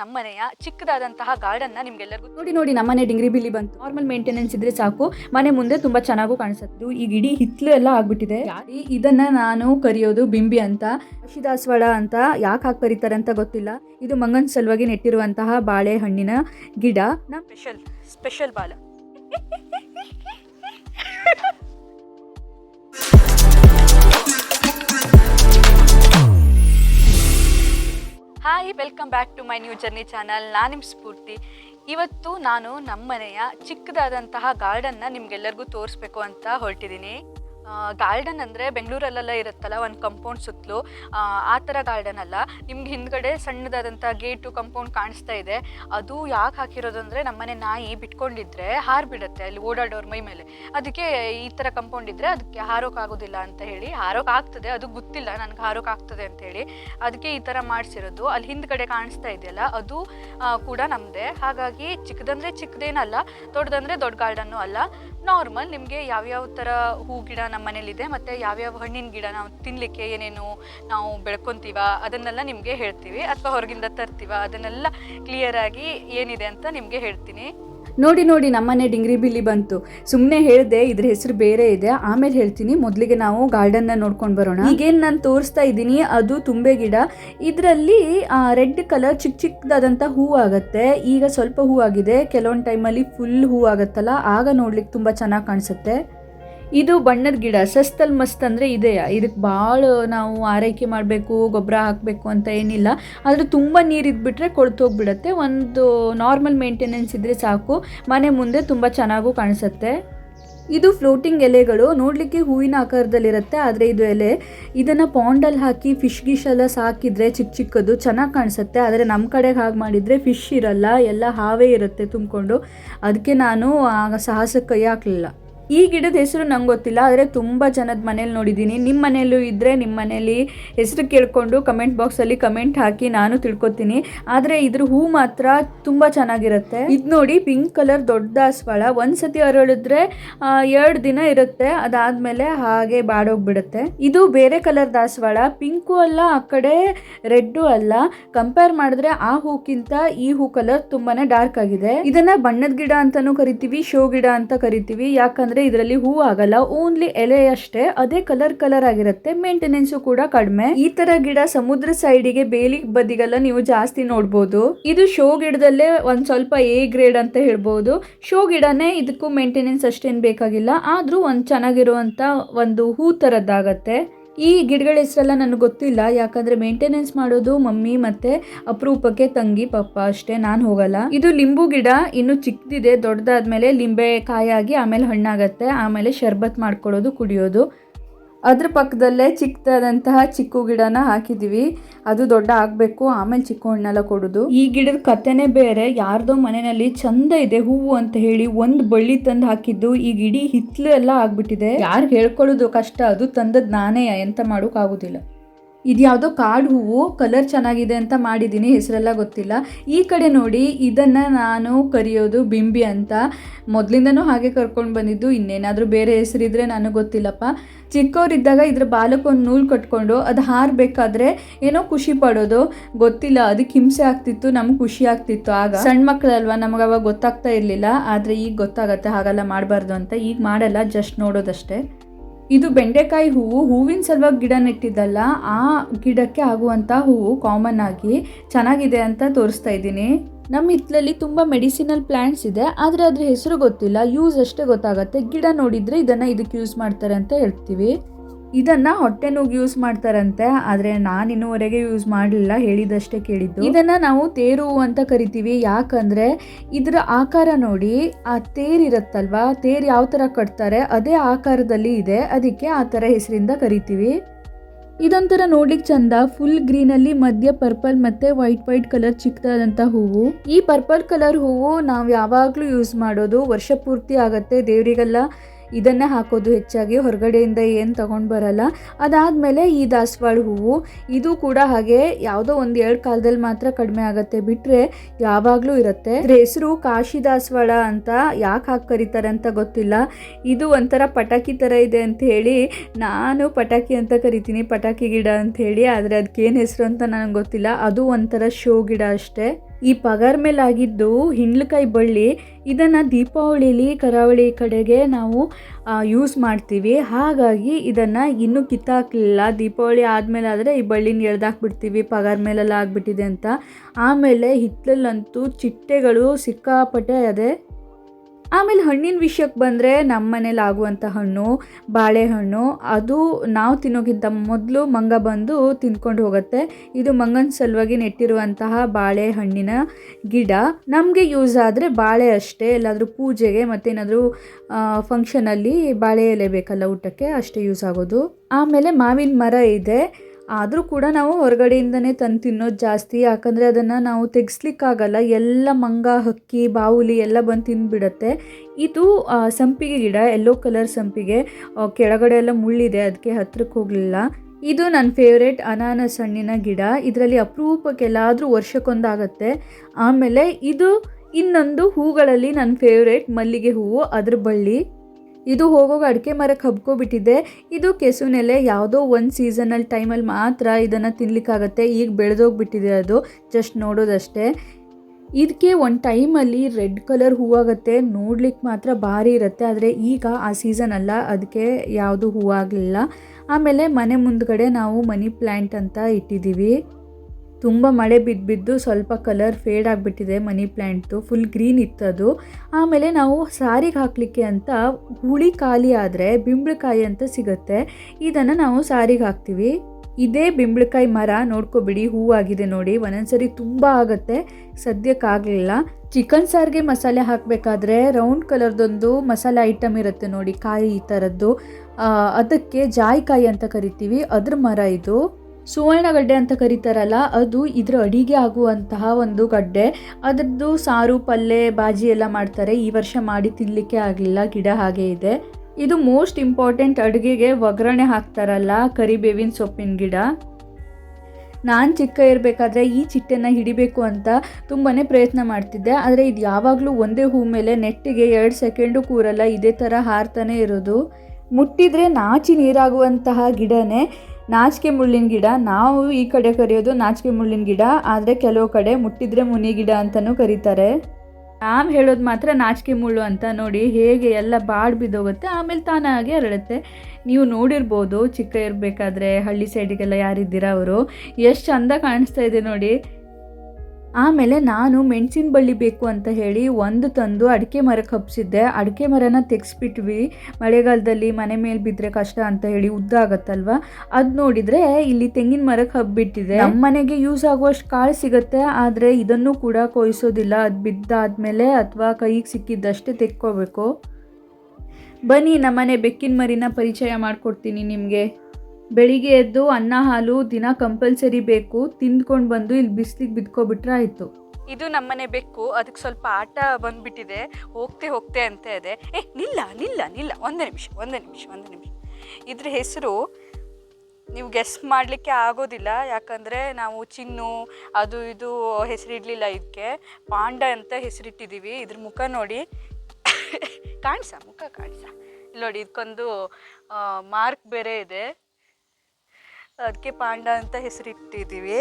ನಮ್ಮನೆಯ ಚಿಕ್ಕದಾದಂತಹ ಗಾರ್ಡನ್ನ ನಿಮ್ಗೆಲ್ಲರಿಗೂ ನೋಡಿ ನೋಡಿ ನಮ್ಮನೆ ಡಿಂಗ್ರಿ ಬಿಲ್ಲಿ ಬಂತು. ನಾರ್ಮಲ್ ಮೇಂಟೆನೆನ್ಸ್ ಇದ್ರೆ ಸಾಕು. ಮನೆ ಮುಂದೆ ತುಂಬಾ ಚೆನ್ನಾಗೂ ಕಾಣಿಸುತ್ತೆ. ಈಗ ಇಡೀ ಹಿತ್ಲು ಎಲ್ಲ ಆಗ್ಬಿಟ್ಟಿದೆ. ಇದನ್ನ ನಾನು ಕರೆಯೋದು ಬಿಂಬಿ ಅಂತ ಹಸಿದಾಸವಾಳ ಅಂತ ಯಾಕೆ ಹಾಕಿ ಕರೀತಾರೆ ಅಂತ ಗೊತ್ತಿಲ್ಲ. ಇದು ಮಂಗನ್ ಸಲುವಾಗಿ ನೆಟ್ಟಿರುವಂತಹ ಬಾಳೆಹಣ್ಣಿನ ಗಿಡ. ನಮ್ ಸ್ಪೆಷಲ್ ಸ್ಪೆಷಲ್ ಬಾಲ. Hi welcome back to my new journey channel ನಾನು ನಿಮ್ಮ ಸ್ಫೂರ್ತಿ ಇವತ್ತು ನಾನು ನಮ್ಮನೆಯ ಚಿಕ್ಕದಾದಂತಹ ಗಾರ್ಡನ್ನ ನಿಮ್ಗೆಲ್ಲರಿಗೂ ತೋರಿಸ್ಬೇಕು ಅಂತ ಹೊರಟಿದ್ದೀನಿ. ಗಾರ್ಡನ್ ಅಂದರೆ ಬೆಂಗಳೂರಲ್ಲೆಲ್ಲ ಇರುತ್ತಲ್ಲ, ಒಂದು ಕಂಪೌಂಡ್ ಸುತ್ತಲೂ. ಆ ಥರ ಗಾರ್ಡನ್ ಅಲ್ಲ. ನಿಮ್ಗೆ ಹಿಂದ್ಗಡೆ ಸಣ್ಣದಾದಂಥ ಗೇಟು ಕಂಪೌಂಡ್ ಕಾಣಿಸ್ತಾ ಇದೆ. ಅದು ಯಾಕೆ ಹಾಕಿರೋದು ಅಂದರೆ ನಮ್ಮನೆ ನಾಯಿ ಬಿಟ್ಕೊಂಡಿದ್ರೆ ಹಾರ್ಬಿಡುತ್ತೆ ಅಲ್ಲಿ ಓಡಾಡೋರ ಮೈ ಮೇಲೆ. ಅದಕ್ಕೆ ಈ ಥರ ಕಂಪೌಂಡ್ ಇದ್ದರೆ ಅದಕ್ಕೆ ಹಾರೋಕ್ಕಾಗೋದಿಲ್ಲ ಅಂತ ಹೇಳಿ, ಹಾರೋಕ್ ಆಗ್ತದೆ. ಅದು ಗೊತ್ತಿಲ್ಲ ನನಗೆ ಹಾರೋಕ್ ಆಗ್ತದೆ ಅಂತ ಹೇಳಿ. ಅದಕ್ಕೆ ಈ ಥರ ಮಾಡಿಸಿರೋದು. ಅಲ್ಲಿ ಹಿಂದ್ಗಡೆ ಕಾಣಿಸ್ತಾ ಇದೆಯಲ್ಲ, ಅದು ಕೂಡ ನಮ್ಮದೇ ಹಾಗಾಗಿ ಚಿಕ್ಕದಂದರೆ ಚಿಕ್ಕದೇನಲ್ಲ, ದೊಡ್ಡದಂದರೆ ದೊಡ್ಡ ಗಾರ್ಡನ್ನು ಅಲ್ಲ. ನಾರ್ಮಲ್ ನಿಮಗೆ ಯಾವ್ಯಾವ ಥರ ಹೂ ಗಿಡ ನಮ್ಮ ಮನೇಲಿದೆ, ಮತ್ತು ಯಾವ್ಯಾವ ಹಣ್ಣಿನ ಗಿಡ ನಾವು ತಿನ್ನಲಿಕ್ಕೆ ಏನೇನು ನಾವು ಬೆಳ್ಕೊತೀವ, ಅದನ್ನೆಲ್ಲ ನಿಮಗೆ ಹೇಳ್ತೀವಿ. ಅಥವಾ ಹೊರಗಿಂದ ತರ್ತೀವ, ಅದನ್ನೆಲ್ಲ ಕ್ಲಿಯರಾಗಿ ಏನಿದೆ ಅಂತ ನಿಮಗೆ ಹೇಳ್ತೀನಿ. ನೋಡಿ ನೋಡಿ, ನಮ್ಮನೆ ಡಿಂಗ್ರಿ ಬಿಲ್ಲಿ ಬಂತು. ಸುಮ್ಮನೆ ಹೇಳಿದೆ, ಇದ್ರ ಹೆಸರು ಬೇರೆ ಇದೆ. ಆಮೇಲೆ ಹೇಳ್ತೀನಿ, ಮೊದಲಿಗೆ ನಾವು ಗಾರ್ಡನ್ನ ನೋಡ್ಕೊಂಡು ಬರೋಣ. ಈಗೇನು ನಾನು ತೋರಿಸ್ತಾ ಇದ್ದೀನಿ, ಅದು ತುಂಬೆ ಗಿಡ. ಇದರಲ್ಲಿ ರೆಡ್ ಕಲರ್ ಚಿಕ್ಕ ಚಿಕ್ಕದಾದಂಥ ಹೂ ಆಗುತ್ತೆ. ಈಗ ಸ್ವಲ್ಪ ಹೂ ಆಗಿದೆ. ಕೆಲವೊಂದು ಟೈಮಲ್ಲಿ ಫುಲ್ ಹೂ ಆಗುತ್ತಲ್ಲ. ಆಗ ನೋಡ್ಲಿಕ್ಕೆ ತುಂಬ ಚೆನ್ನಾಗಿ ಕಾಣಿಸುತ್ತೆ. ಇದು ಬಣ್ಣದ ಗಿಡ, ಸಸ್ತಲ್ ಮಸ್ತ್ ಅಂದರೆ ಇದೆಯಾ ಇದಕ್ಕೆ ಭಾಳ ನಾವು ಆರೈಕೆ ಮಾಡಬೇಕು, ಗೊಬ್ಬರ ಹಾಕಬೇಕು ಅಂತ ಏನಿಲ್ಲ. ಆದರೆ ತುಂಬ ನೀರು ಇದ್ಬಿಟ್ರೆ ಕೊಳ್ತೋಗ್ಬಿಡತ್ತೆ ಒಂದು ನಾರ್ಮಲ್ ಮೇಂಟೆನೆನ್ಸ್ ಇದ್ದರೆ ಸಾಕು. ಮನೆ ಮುಂದೆ ತುಂಬ ಚೆನ್ನಾಗೂ ಕಾಣಿಸುತ್ತೆ. ಇದು ಫ್ಲೋಟಿಂಗ್ ಎಲೆಗಳು. ನೋಡಲಿಕ್ಕೆ ಹೂವಿನ ಆಕಾರದಲ್ಲಿರುತ್ತೆ, ಆದರೆ ಇದು ಎಲೆ. ಇದನ್ನು ಪಾಂಡಲ್ಲಿ ಹಾಕಿ ಫಿಶ್ ಗಿಶ್ ಎಲ್ಲ ಸಾಕಿದ್ರೆ ಚಿಕ್ಕ ಚಿಕ್ಕದು, ಚೆನ್ನಾಗಿ ಕಾಣಿಸುತ್ತೆ. ಆದರೆ ನಮ್ಮ ಕಡೆಗೆ ಹಾಗೆ ಮಾಡಿದರೆ ಫಿಶ್ ಇರಲ್ಲ. ಎಲ್ಲ ಹಾವೇ ಇರುತ್ತೆ ತುಂಬಿಕೊಂಡು. ಅದಕ್ಕೆ ನಾನು ಆಗ ಸಾಹಸಕ್ಕೆ ಕೈ ಹಾಕಲಿಲ್ಲ. ಈ ಗಿಡದ ಹೆಸರು ನಂಗೆ ಗೊತ್ತಿಲ್ಲ, ಆದರೆ ತುಂಬ ಜನದ ಮನೇಲಿ ನೋಡಿದ್ದೀನಿ ನಿಮ್ಮ ಮನೆಯಲ್ಲೂ ಇದ್ದರೆ ನಿಮ್ಮ ಮನೇಲಿ ಹೆಸರು ಕೇಳಿಕೊಂಡು ಕಮೆಂಟ್ ಬಾಕ್ಸಲ್ಲಿ ಕಮೆಂಟ್ ಹಾಕಿ ನಾನು ತಿಳ್ಕೊತೀನಿ. ಆದರೆ ಇದ್ರ ಹೂ ಮಾತ್ರ ತುಂಬ ಚೆನ್ನಾಗಿರುತ್ತೆ. ಇದು ನೋಡಿ ಪಿಂಕ್ ಕಲರ್ ದೊಡ್ಡ ದಾಸವಾಳ ಒಂದ್ಸತಿ ಅರಳಿದ್ರೆ ಎರಡು ದಿನ ಇರುತ್ತೆ. ಅದಾದಮೇಲೆ ಹಾಗೆ ಬಾಡೋಗ್ಬಿಡುತ್ತೆ. ಇದು ಬೇರೆ ಕಲರ್ ದಾಸವಾಳ ಪಿಂಕು ಅಲ್ಲ, ಆ ಕಡೆ ರೆಡ್ಡು ಅಲ್ಲ. ಕಂಪೇರ್ ಮಾಡಿದ್ರೆ ಆ ಹೂಕ್ಕಿಂತ ಈ ಹೂ ಕಲರ್ ತುಂಬಾನೇ ಡಾರ್ಕ್ ಆಗಿದೆ. ಇದನ್ನ ಬಣ್ಣದ ಗಿಡ ಅಂತಾನೂ ಕರಿತೀವಿ, ಶೋ ಗಿಡ ಅಂತ ಕರಿತೀವಿ. ಯಾಕಂದ್ರೆ ಇದರಲ್ಲಿ ಹೂ ಆಗಲ್ಲ ಓನ್ಲಿ ಎಲೆ ಅಷ್ಟೇ ಅದೇ ಕಲರ್ ಕಲರ್ ಆಗಿರುತ್ತೆ ಮೇಂಟೆನೆನ್ಸ್ ಕೂಡ ಕಡಿಮೆ. ಈ ತರ ಗಿಡ ಸಮುದ್ರ ಸೈಡಿಗೆ ಬೇಲಿ ಬದಿಗೆಲ್ಲ ನೀವು ಜಾಸ್ತಿ ನೋಡ್ಬೋದು. ಇದು ಶೋ ಗಿಡದಲ್ಲೇ ಒಂದ್ ಸ್ವಲ್ಪ ಎ ಗ್ರೇಡ್ ಅಂತ ಹೇಳ್ಬೋದು. ಶೋ ಗಿಡನೇ ಇದಕ್ಕೂ ಮೇಂಟೆನೆನ್ಸ್ ಅಷ್ಟೇನ್ ಬೇಕಾಗಿಲ್ಲ, ಆದ್ರೂ ಒಂದ್ ಚೆನ್ನಾಗಿರುವಂತ ಒಂದು ಹೂ ತರದ್ದಾಗತ್ತೆ. ಈ ಗಿಡಗಳ ಹೆಸರೆಲ್ಲ ನನಗೆ ಗೊತ್ತಿಲ್ಲ. ಯಾಕಂದ್ರೆ ಮೇಂಟೆನೆನ್ಸ್ ಮಾಡೋದು ಮಮ್ಮಿ ಮತ್ತೆ ಅಪರೂಪಕ್ಕೆ ತಂಗಿ ಪಪ್ಪ ಅಷ್ಟೇ, ನಾನು ಹೋಗಲ್ಲ. ಇದು ಲಿಂಬು ಗಿಡ, ಇನ್ನು ಚಿಕ್ಕದಿದೆ, ದೊಡ್ಡದಾದ್ಮೇಲೆ ಲಿಂಬೆ ಕಾಯಾಗಿ ಆಮೇಲೆ ಹಣ್ಣಾಗತ್ತೆ, ಆಮೇಲೆ ಶರ್ಬತ್ ಮಾಡ್ಕೊಳ್ಳೋದು ಕುಡಿಯೋದು. ಅದ್ರ ಪಕ್ಕದಲ್ಲೇ ಚಿಕ್ಕದಾದಂತಹ ಚಿಕ್ಕು ಗಿಡನ ಹಾಕಿದೀವಿ. ಅದು ದೊಡ್ಡ ಆಗಬೇಕು, ಆಮೇಲೆ ಚಿಕ್ಕು ಹಣ್ಣೆಲ್ಲ ಕೊಡೋದು. ಈ ಗಿಡದ ಕತೆನೇ ಬೇರೆ. ಯಾರ್ದೋ ಮನೆಯಲ್ಲಿ ಚಂದ ಇದೆ ಹೂವು ಅಂತ ಹೇಳಿ ಒಂದು ಬಳ್ಳಿ ತಂದು ಹಾಕಿದ್ದು ಈ ಗಿಡಿ ಹಿತ್ಲು ಎಲ್ಲ ಆಗ್ಬಿಟ್ಟಿದೆ. ಯಾರು ಹೇಳ್ಕೊಳ್ಳೋದು ಕಷ್ಟ, ಅದು ತಂದದ್ ನಾನೇ ಎಂತ ಮಾಡೋಕ್ಕಾಗೋದಿಲ್ಲ ಇದು ಯಾವುದೋ ಕಾಡು ಹೂವು ಕಲರ್ ಚೆನ್ನಾಗಿದೆ ಅಂತ ಮಾಡಿದ್ದೀನಿ, ಹೆಸರೆಲ್ಲ ಗೊತ್ತಿಲ್ಲ. ಈ ಕಡೆ ನೋಡಿ, ಇದನ್ನು ನಾನು ಕರೆಯೋದು ಬಿಂಬಿ ಅಂತ. ಮೊದಲಿಂದನೂ ಹಾಗೆ ಕರ್ಕೊಂಡು ಬಂದಿದ್ದು, ಇನ್ನೇನಾದರೂ ಬೇರೆ ಹೆಸರಿದ್ರೆ ನನಗೆ ಗೊತ್ತಿಲ್ಲಪ್ಪ. ಚಿಕ್ಕವರಿದ್ದಾಗ ಇದ್ರ ಬಾಲಕ್ಕೊಂದು ನೂಲು ಕಟ್ಕೊಂಡು ಅದು ಹಾರಬೇಕಾದ್ರೆ ಏನೋ ಖುಷಿ ಪಡೋದು. ಗೊತ್ತಿಲ್ಲ, ಅದಕ್ಕೆ ಹಿಂಸೆ ಆಗ್ತಿತ್ತು, ನಮ್ಗೆ ಖುಷಿ ಆಗ್ತಿತ್ತು ಆಗ. ಸಣ್ಣ ಮಕ್ಕಳಲ್ವಾ ನಮಗೆ ಅವಾಗ ಗೊತ್ತಾಗ್ತಾ ಇರಲಿಲ್ಲ, ಆದರೆ ಈಗ ಗೊತ್ತಾಗತ್ತೆ, ಹಾಗೆಲ್ಲ ಮಾಡಬಾರ್ದು ಅಂತ. ಈಗ ಮಾಡಲ್ಲ ಜಸ್ಟ್ ನೋಡೋದಷ್ಟೇ. ಇದು ಬೆಂಡೆಕಾಯಿ ಹೂವು, ಹೂವಿನ ಸಲುವಾಗಿ ಗಿಡ ನೆಟ್ಟಿದ್ದಲ್ಲ ಆ ಗಿಡಕ್ಕೆ ಆಗುವಂಥ ಹೂವು ಕಾಮನ್ ಆಗಿ ಚೆನ್ನಾಗಿದೆ ಅಂತ ತೋರಿಸ್ತಾ ಇದ್ದೀನಿ. ನಮ್ಮ ಹಿತ್ತಲಲ್ಲಿ ತುಂಬ ಮೆಡಿಸಿನಲ್ ಪ್ಲ್ಯಾಂಟ್ಸ್ ಇದೆ, ಆದರೆ ಅದ್ರ ಹೆಸರು ಗೊತ್ತಿಲ್ಲ ಯೂಸ್ ಅಷ್ಟೇ ಗೊತ್ತಾಗತ್ತೆ. ಗಿಡ ನೋಡಿದರೆ ಇದನ್ನು ಇದಕ್ಕೆ ಯೂಸ್ ಮಾಡ್ತಾರೆ ಅಂತ ಹೇಳ್ತೀವಿ. ಇದನ್ನ ಹೊಟ್ಟೆ ನೋವು ಯೂಸ್ ಮಾಡ್ತಾರಂತೆ, ಆದರೆ ನಾನು ಇನ್ನೂವರೆಗೆ ಯೂಸ್ ಮಾಡಲಿಲ್ಲ ಹೇಳಿದಷ್ಟೇ ಕೇಳಿದ್ದು. ಇದನ್ನ ನಾವು ತೇರು ಅಂತ ಕರಿತೀವಿ, ಯಾಕಂದ್ರೆ ಇದರ ಆಕಾರ ನೋಡಿ ಆ ತೇರ್ ತೇರು ಯಾವ ಥರ ಕಟ್ತಾರೆ, ಅದೇ ಆಕಾರದಲ್ಲಿ ಇದೆ, ಅದಕ್ಕೆ ಆ ಥರ ಹೆಸರಿಂದ ಕರಿತೀವಿ. ಇದೊಂಥರ ನೋಡ್ಲಿಕ್ಕೆ ಚಂದ ಫುಲ್ ಗ್ರೀನ್ ಅಲ್ಲಿ ಮಧ್ಯ ಪರ್ಪಲ್ ಮತ್ತೆ ವೈಟ್ ವೈಟ್ ಕಲರ್ ಚಿಕ್ಕದಾದಂತ ಹೂವು. ಈ ಪರ್ಪಲ್ ಕಲರ್ ಹೂವು ನಾವು ಯಾವಾಗಲೂ ಯೂಸ್ ಮಾಡೋದು ವರ್ಷ ಪೂರ್ತಿ ಆಗತ್ತೆ ದೇವರಿಗೆಲ್ಲ. ಇದನ್ನೇ ಹಾಕೋದು ಹೆಚ್ಚಾಗಿ ಹೊರಗಡೆಯಿಂದ ಏನು ತಗೊಂಡು ಬರಲ್ಲ. ಅದಾದಮೇಲೆ ಈ ದಾಸವಾಳ ಹೂವು, ಇದು ಕೂಡ ಹಾಗೆ ಯಾವುದೋ ಒಂದು ಎರಡು ಕಾಲದಲ್ಲಿ ಮಾತ್ರ ಕಡಿಮೆ ಆಗುತ್ತೆ. ಬಿಟ್ಟರೆ ಯಾವಾಗಲೂ ಇರುತ್ತೆ. ಹೆಸರು ಕಾಶಿ ದಾಸವಾಳ ಅಂತ ಯಾಕೆ ಹಾಕಿ ಕರೀತಾರೆ ಅಂತ ಗೊತ್ತಿಲ್ಲ. ಇದು ಒಂಥರ ಪಟಾಕಿ ಥರ ಇದೆ ಅಂತ ಹೇಳಿ ನಾನು ಪಟಾಕಿ ಅಂತ ಕರಿತೀನಿ, ಪಟಾಕಿ ಗಿಡ ಅಂತ ಹೇಳಿ, ಆದರೆ ಅದಕ್ಕೇನು ಹೆಸರು ಅಂತ ನನಗೆ ಗೊತ್ತಿಲ್ಲ. ಅದು ಒಂಥರ ಶೋ ಗಿಡ ಅಷ್ಟೇ. ಈ ಪಗಾರ ಮೇಲೆ ಆಗಿದ್ದು ಹಿಂಡ್ಲಕಾಯಿ ಬಳ್ಳಿ, ಇದನ್ನು ದೀಪಾವಳಿಲಿ ಕರಾವಳಿ ಕಡೆಗೆ ನಾವು ಯೂಸ್ ಮಾಡ್ತೀವಿ. ಹಾಗಾಗಿ ಇದನ್ನು ಇನ್ನೂ ಕಿತ್ತಾಕಲಿಲ್ಲ. ದೀಪಾವಳಿ ಆದಮೇಲೆ ಆದರೆ ಈ ಬಳ್ಳಿನ ಎಳ್ದಾಕ್ಬಿಡ್ತೀವಿ, ಪಗಾರ ಮೇಲೆಲ್ಲ ಆಗಿಬಿಟ್ಟಿದೆ ಅಂತ. ಆಮೇಲೆ ಹಿತ್ತಲಲ್ಲಂತೂ ಚಿಟ್ಟೆಗಳು ಸಿಕ್ಕಾಪಟ್ಟೆ ಅದೇ ಆಮೇಲೆ ಹಣ್ಣಿನ ವಿಷಯಕ್ಕೆ ಬಂದರೆ ನಮ್ಮ ಮನೇಲಿ ಆಗುವಂಥ ಹಣ್ಣು, ಬಾಳೆಹಣ್ಣು, ಅದು ನಾವು ತಿನ್ನೋಕ್ಕಿಂತ ಮೊದಲು ಮಂಗ ಬಂದು ತಿಂದ್ಕೊಂಡು ಹೋಗುತ್ತೆ. ಇದು ಮಂಗನ ಸಲುವಾಗಿ ನೆಟ್ಟಿರುವಂತಹ ಬಾಳೆಹಣ್ಣಿನ ಗಿಡ. ನಮಗೆ ಯೂಸ್ ಆದರೆ ಬಾಳೆ ಅಷ್ಟೇ, ಎಲ್ಲಾದರೂ ಪೂಜೆಗೆ ಮತ್ತೇನಾದರೂ ಫಂಕ್ಷನಲ್ಲಿ ಬಾಳೆ ಎಲೆ ಬೇಕಲ್ಲ ಊಟಕ್ಕೆ ಅಷ್ಟೇ ಯೂಸ್ ಆಗೋದು. ಆಮೇಲೆ ಮಾವಿನ ಮರ ಇದೆ. ಆದರೂ ಕೂಡ ನಾವು ಹೊರಗಡೆಯಿಂದನೇ ತಂದು ತಿನ್ನೋದು ಜಾಸ್ತಿ. ಯಾಕಂದರೆ ಅದನ್ನು ನಾವು ತೆಗೆಸ್ಲಿಕ್ಕಾಗಲ್ಲ. ಎಲ್ಲ ಮಂಗ, ಹಕ್ಕಿ ಬಾವುಲಿ ಎಲ್ಲ ಬಂದು ತಿಂದುಬಿಡತ್ತೆ. ಇದು ಸಂಪಿಗೆ ಗಿಡ ಎಲ್ಲೋ ಕಲರ್ ಸಂಪಿಗೆ. ಕೆಳಗಡೆ ಎಲ್ಲ ಮುಳ್ಳಿದೆ ಅದಕ್ಕೆ ಹತ್ತಿರಕ್ಕೆ ಹೋಗಲಿಲ್ಲ. ಇದು ನನ್ನ ಫೇವ್ರೇಟ್ ಅನಾನಸ್ ಹಣ್ಣಿನ ಗಿಡ. ಇದರಲ್ಲಿ ಅಪರೂಪಕ್ಕೆಲ್ಲಾದರೂ ವರ್ಷಕ್ಕೊಂದಾಗತ್ತೆ. ಆಮೇಲೆ ಇದು ಇನ್ನೊಂದು ಹೂಗಳಲ್ಲಿ ನನ್ನ ಫೇವ್ರೇಟ್ ಮಲ್ಲಿಗೆ ಹೂವು, ಅದ್ರ ಬಳ್ಳಿ. ಇದು ಹೋಗೋಗ ಅಡಿಕೆ ಮರಕ್ಕೆ ಹಬ್ಕೊಬಿಟ್ಟಿದೆ. ಇದು ಕೆಸುನೆಲೆ ಯಾವುದೋ ಒಂದು ಸೀಸನಲ್ ಟೈಮಲ್ಲಿ ಮಾತ್ರ ಇದನ್ನು ತಿನ್ಲಿಕ್ಕಾಗತ್ತೆ. ಈಗ ಬೆಳೆದೋಗ್ಬಿಟ್ಟಿದೆ ಅದು. ಜಸ್ಟ್ ನೋಡೋದಷ್ಟೇ. ಇದಕ್ಕೆ ಒಂದು ಟೈಮಲ್ಲಿ ರೆಡ್ ಕಲರ್ ಹೂವಾಗತ್ತೆ ನೋಡ್ಲಿಕ್ಕೆ ಮಾತ್ರ ಭಾರಿ ಇರುತ್ತೆ. ಆದರೆ ಈಗ ಆ ಸೀಸನ್ ಅಲ್ಲ. ಅದಕ್ಕೆ ಯಾವುದು ಹೂವಾಗಲಿಲ್ಲ ಆಮೇಲೆ ಮನೆ ಮುಂದ್ಗಡೆ ನಾವು ಮನಿ ಪ್ಲ್ಯಾಂಟ್ ಅಂತ ಇಟ್ಟಿದ್ದೀವಿ ತುಂಬ ಮಳೆ ಬಿದ್ದು ಬಿದ್ದು ಸ್ವಲ್ಪ ಕಲರ್ ಫೇಡ್ ಆಗಿಬಿಟ್ಟಿದೆ ಮನಿ ಪ್ಲ್ಯಾಂಟ್ದು ಫುಲ್ ಗ್ರೀನ್ ಇತ್ತದು. ಆಮೇಲೆ ನಾವು ಸಾರಿಗೆ ಹಾಕಲಿಕ್ಕೆ ಅಂತ ಹುಳಿ ಖಾಲಿ ಆದರೆ ಬಿಂಬಳಕಾಯಿ ಅಂತ ಸಿಗುತ್ತೆ. ಇದನ್ನು ನಾವು ಸಾರಿಗೆ ಹಾಕ್ತೀವಿ. ಇದೇ ಬಿಂಬಳಕಾಯಿ ಮರ ನೋಡ್ಕೋಬಿಡಿ, ಹೂವಾಗಿದೆ ನೋಡಿ, ಒಂದೊಂದ್ಸರಿ ತುಂಬ ಆಗುತ್ತೆ. ಸದ್ಯಕ್ಕಾಗಲಿಲ್ಲ ಚಿಕನ್ ಸಾರಿಗೆ ಮಸಾಲೆ ಹಾಕಬೇಕಾದ್ರೆ ರೌಂಡ್ ಕಲರ್ದೊಂದು ಮಸಾಲೆ ಐಟಮ್ ಇರುತ್ತೆ ನೋಡಿ, ಕಾಯಿ ಈ ಥರದ್ದು ಅದಕ್ಕೆ ಜಾಯಿಕಾಯಿ ಅಂತ ಕರಿತೀವಿ. ಅದ್ರ ಮರ ಇದು. ಸುವರ್ಣಗಡ್ಡೆ ಅಂತ ಕರೀತಾರಲ್ಲ, ಅದು ಇದರ ಅಡಿಗೆ ಆಗುವಂತಹ ಒಂದು ಗಡ್ಡೆ. ಅದರದ್ದು ಸಾರು ಪಲ್ಯ ಬಾಜಿ ಎಲ್ಲ ಮಾಡ್ತಾರೆ. ಈ ವರ್ಷ ಮಾಡಿ ತಿನ್ನಲಿಕ್ಕೆ ಆಗಲಿಲ್ಲ, ಗಿಡ ಹಾಗೆ ಇದೆ. ಇದು ಮೋಸ್ಟ್ ಇಂಪಾರ್ಟೆಂಟ್ ಅಡುಗೆಗೆ ಒಗ್ಗರಣೆ ಹಾಕ್ತಾರಲ್ಲ, ಕರಿಬೇವಿನ ಸೊಪ್ಪಿನ ಗಿಡ. ನಾನು ಚಿಕ್ಕ ಇರಬೇಕಾದ್ರೆ ಈ ಚಿಟ್ಟೆನ ಹಿಡಿಬೇಕು ಅಂತ ತುಂಬಾ ಪ್ರಯತ್ನ ಮಾಡ್ತಿದ್ದೆ. ಆದರೆ ಇದು ಯಾವಾಗಲೂ ಒಂದೇ ಹೂ ಮೇಲೆ ನೆಟ್ಟಿಗೆ ಎರಡು ಸೆಕೆಂಡು ಕೂರಲ್ಲ, ಇದೇ ಥರ ಹಾರ್ತಾನೆ ಇರೋದು. ಮುಟ್ಟಿದ್ರೆ ನಾಚಿ ನೀರಾಗುವಂತಹ ಗಿಡನೇ. ನಾಚಿಕೆ ಮುಳ್ಳಿನ ಗಿಡ, ನಾವು ಈ ಕಡೆ ಕರೆಯೋದು ನಾಚಿಕೆ ಮುಳ್ಳಿನ ಗಿಡ, ಆದರೆ ಕೆಲವು ಕಡೆ ಮುಟ್ಟಿದ್ರೆ ಮುನಿ ಗಿಡ ಅಂತಲೂ ಕರೀತಾರೆ. ನಾವು ಹೇಳೋದು ಮಾತ್ರ ನಾಚಿಕೆ ಮುಳ್ಳು ಅಂತ ನೋಡಿ ಹೇಗೆ ಎಲ್ಲ ಬಾಡ್ ಬಿದ್ದೋಗುತ್ತೆ, ಆಮೇಲೆ ತಾನಾಗೆ ಹರಡುತ್ತೆ ನೀವು ನೋಡಿರ್ಬೋದು ಚಿಕ್ಕ ಇರಬೇಕಾದ್ರೆ ಹಳ್ಳಿ ಸೈಡಿಗೆಲ್ಲ ಯಾರಿದ್ದೀರಾ ಅವರು? ಎಷ್ಟು ಚಂದ ಕಾಣಿಸ್ತಾ ಇದೆ ನೋಡಿ. ಆಮೇಲೆ ನಾನು ಮೆಣಸಿನ ಬಳ್ಳಿ ಬೇಕು ಅಂತ ಹೇಳಿ ಒಂದು ತಂದು ಅಡಿಕೆ ಮರಕ್ಕೆ ಹಬ್ಸಿದ್ದೆ. ಅಡಿಕೆ ಮರನ ತೆಗೆಸ್ಬಿಟ್ವಿ. ಮಳೆಗಾಲದಲ್ಲಿ ಮನೆ ಮೇಲೆ ಬಿದ್ದರೆ ಕಷ್ಟ ಅಂತ ಹೇಳಿ ಉದ್ದ ಆಗತ್ತಲ್ವ? ಅದು ನೋಡಿದರೆ ಇಲ್ಲಿ ತೆಂಗಿನ ಮರಕ್ಕೆ ಹಬ್ಬಿಟ್ಟಿದೆ. ನಮ್ಮ ಮನೆಗೆ ಯೂಸ್ ಆಗುವಷ್ಟು ಕಾಳು ಸಿಗುತ್ತೆ, ಆದರೆ ಇದನ್ನು ಕೂಡ ಕೊಯ್ಸೋದಿಲ್ಲ. ಅದು ಬಿದ್ದಾದ್ಮೇಲೆ ಅಥವಾ ಕೈಗೆ ಸಿಕ್ಕಿದ್ದಷ್ಟೇ ತೆಕ್ಕೋಬೇಕು. ಬನ್ನಿ, ನಮ್ಮನೆ ಬೆಕ್ಕಿನ ಮರಿನ ಪರಿಚಯ ಮಾಡಿಕೊಡ್ತೀನಿ ನಿಮಗೆ. ಬೆಳಿಗ್ಗೆ ಎದ್ದು ಅನ್ನ, ಹಾಲು, ದಿನ ಕಂಪಲ್ಸರಿ ಬೇಕು, ತಿಂದ್ಕೊಂಡು ಬಂದು ಇಲ್ಲಿ ಬಿಸಿಲಿಗೆ ಬಿದ್ಕೊಬಿಟ್ರೆ ಆಯಿತು. ಇದು ನಮ್ಮನೆ ಬೆಕ್ಕು ಅದಕ್ಕೆ ಸ್ವಲ್ಪ ಆಟ ಬಂದ್ಬಿಟ್ಟಿದೆ. ಹೋಗ್ತೆ ಹೋಗ್ತೆ ಅಂತ ಇದೆ ಏ, ನಿಲ್ಲ ನಿಲ್ಲ ನಿಲ್ಲ. ಒಂದು ನಿಮಿಷ ಒಂದು ನಿಮಿಷ ಒಂದು ನಿಮಿಷ. ಇದ್ರ ಹೆಸರು ನೀವು ಗೆಸ್ ಮಾಡಲಿಕ್ಕೆ ಆಗೋದಿಲ್ಲ. ಯಾಕಂದರೆ ನಾವು ಚಿನ್ನು, ಅದು ಇದು ಹೆಸರಿಡಲಿಲ್ಲ ಇದಕ್ಕೆ ಪಾಂಡ ಅಂತ ಹೆಸರಿಟ್ಟಿದ್ದೀವಿ ಇದ್ರ ಮುಖ ನೋಡಿ. ಕಾಣಿಸ, ಮುಖ ಕಾಣಿಸ. ಇಲ್ಲಿ ನೋಡಿ ಇದಕ್ಕೊಂದು ಮಾರ್ಕ್ ಬೇರೆ ಇದೆ. ಅದಕ್ಕೆ ಪಾಂಡ ಅಂತ ಹೆಸರಿಟ್ಟಿದ್ದೀವಿ.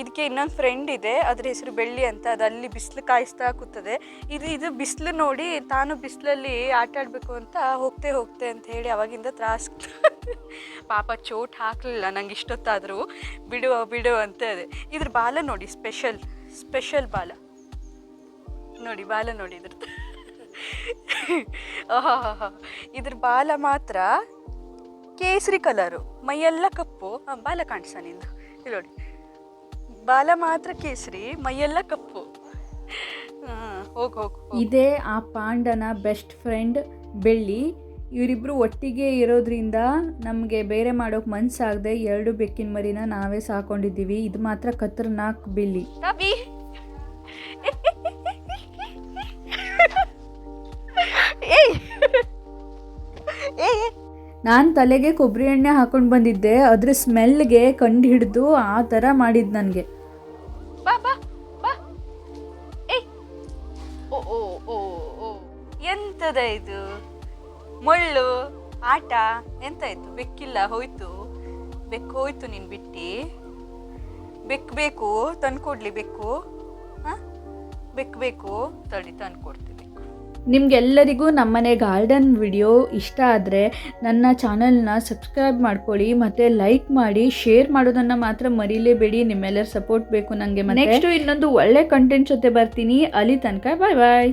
ಇದಕ್ಕೆ ಇನ್ನೊಂದು ಫ್ರೆಂಡ್ ಇದೆ, ಅದ್ರ ಹೆಸರು ಬೆಳ್ಳಿ ಅಂತ, ಅದು ಅಲ್ಲಿ ಬಿಸಿಲು ಕಾಯಿಸ್ತಾ ಕೂತದೆ. ಇದು ಇದು ಬಿಸಿಲು ನೋಡಿ ತಾನು ಬಿಸಿಲಲ್ಲಿ ಆಟ ಆಡಬೇಕು ಅಂತ ಹೋಗ್ತೆ ಹೋಗ್ತೆ ಅಂತ ಹೇಳಿ ಅವಾಗಿಂದ ತ್ರಾಸ. ಪಾಪ ಚೋಟ್ ಹಾಕಲಿಲ್ಲ, ನಂಗೆ ಇಷ್ಟೊತ್ತಾದರೂ. ಬಿಡು ಬಿಡು ಅಂತ ಇದೆ. ಇದ್ರ ಬಾಲ ನೋಡಿ ಸ್ಪೆಷಲ್ ಸ್ಪೆಷಲ್ ಬಾಲ. ನೋಡಿ ಬಾಲ ನೋಡಿ ಇದ್ರ. ಇದ್ರ ಬಾಲ ಮಾತ್ರ ಕೇಸರಿ ಕಲರು ಮೈಯೆಲ್ಲ ಕಪ್ಪು. ಬಾಲ ಕಾಣಿಸ ನಿಂದು. ಇಲ್ಲಿ ನೋಡಿ. ಬಾಲ ಮಾತ್ರ ಕೇಸರಿ ಮೈಯೆಲ್ಲ ಕಪ್ಪು. ಹೋಗಿ ಹೋಗು ಇದೇ ಆ ಪಾಂಡನ ಬೆಸ್ಟ್ ಫ್ರೆಂಡ್ ಬೆಳ್ಳಿ. ಇವರಿಬ್ರು ಒಟ್ಟಿಗೆ ಇರೋದ್ರಿಂದ ನಮಗೆ ಬೇರೆ ಮಾಡೋಕೆ ಮನ್ಸಾಗದೆ ಎರಡು ಬೆಕ್ಕಿನ ಮರಿನ ನಾವೇ ಸಾಕೊಂಡಿದ್ದೀವಿ. ಇದು ಮಾತ್ರ ಕತ್ರನಾಕ್ ಬಿಲ್ಲಿ ಏಯ್! ನಾನು ತಲೆಗೆ ಕೊಬ್ಬರಿ ಎಣ್ಣೆ ಹಾಕೊಂಡು ಬಂದಿದ್ದೆ, ಅದ್ರ ಸ್ಮೆಲ್ಗೆ ಕಂಡು ಹಿಡಿದು ಆ ಥರ ಮಾಡಿದ್ದು ನನಗೆ. ಎಂತದ ಇದು? ಮುಳ್ಳು, ಆಟ, ಎಂತ ಆಯ್ತು ಬೆಕ್ಕಿಲ್ಲ, ಹೋಯ್ತು. ಬೆಕ್ಕು ಹೋಯ್ತು ನೀನು ಬಿಟ್ಟು. ಬೆಕ್ಕು ಬೇಕು, ತಂದ್ಕೊಡ್ಲಿ ಬೆಕ್ಕು. ಹಾಂ? ಬೆಕ್ಕು ಬೇಕು, ತಡಿ ತಂದು ಕೊಡ್ತೀವಿ ನಿಮ್ಗೆಲ್ಲರಿಗೂ ನಮ್ಮನೆ ಗಾರ್ಡನ್ ವಿಡಿಯೋ ಇಷ್ಟ ಆದರೆ ನನ್ನ ಚಾನಲ್ನ ಸಬ್ಸ್ಕ್ರೈಬ್ ಮಾಡ್ಕೊಳ್ಳಿ ಮತ್ತು ಲೈಕ್ ಮಾಡಿ, ಶೇರ್ ಮಾಡೋದನ್ನು ಮಾತ್ರ ಮರೀಲೇಬೇಡಿ. ನಿಮ್ಮೆಲ್ಲರ ಸಪೋರ್ಟ್ ಬೇಕು ನನಗೆ ನೆಕ್ಸ್ಟು ಇನ್ನೊಂದು ಒಳ್ಳೆ ಕಂಟೆಂಟ್ ಜೊತೆ ಬರ್ತೀನಿ. ಅಲ್ಲಿ ತನಕ ಬಾಯ್ ಬಾಯ್